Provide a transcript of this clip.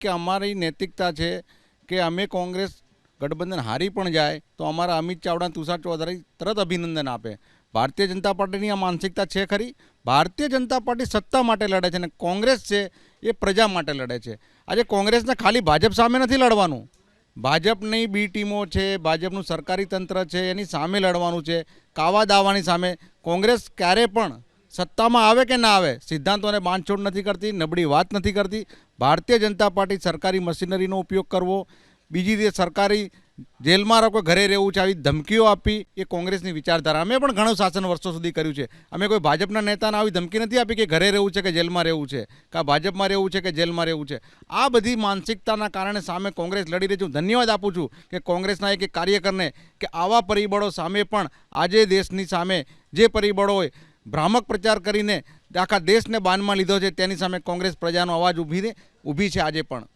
કે અમારી નૈતિકતા છે કે અમે કોંગ્રેસ ગઠબંધન હારી પણ જાય, તો અમારા અમિત ચાવડા તુષાર ચૌધરી તરત અભિનંદન આપે. ભારતીય જનતા પાર્ટીની આ માનસિકતા છે ખરી? ભારતીય જનતા પાર્ટી સત્તા માટે લડે છે અને કોંગ્રેસ છે એ પ્રજા માટે લડે છે. આજે કોંગ્રેસને ખાલી ભાજપ સામે નથી લડવાનું. ભાજપની બી ટીમો છે, ભાજપનું સરકારી તંત્ર છે, એની સામે લડવાનું છે, કાવા દાવાની સામે. કોંગ્રેસ ક્યારે પણ સત્તામાં આવે કે ના આવે, સિદ્ધાંતોને બાંધછોડ નથી કરતી, નબળી વાત નથી કરતી. ભારતીય જનતા પાર્ટી સરકારી મશીનરીનો ઉપયોગ કરવો, બીજી રીતે સરકારી જેલમાં રાખો, ઘરે રહેવું છે, આવી ધમકીઓ આપી એ કોંગ્રેસની વિચારધારા. અમે પણ ઘણું શાસન વર્ષો સુધી કર્યું છે. અમે કોઈ ભાજપના નેતાને આવી ધમકી નથી આપી કે ઘરે રહેવું છે કે જેલમાં રહેવું છે, કે ભાજપમાં રહેવું છે કે જેલમાં રહેવું છે. આ બધી માનસિકતાના કારણે સામે કોંગ્રેસ લડી રહી છું. ધન્યવાદ આપું છું કે કોંગ્રેસના એક કાર્યકરને કે આવા પરિબળો સામે પણ આજે દેશની સામે જે પરિબળોએ ભ્રામક પ્રચાર કરીને આખા દેશને બાનમાં લીધો છે. તેની સામે કોંગ્રેસ પ્રજાનો અવાજ ઊભી ઊભી છે આજે પણ.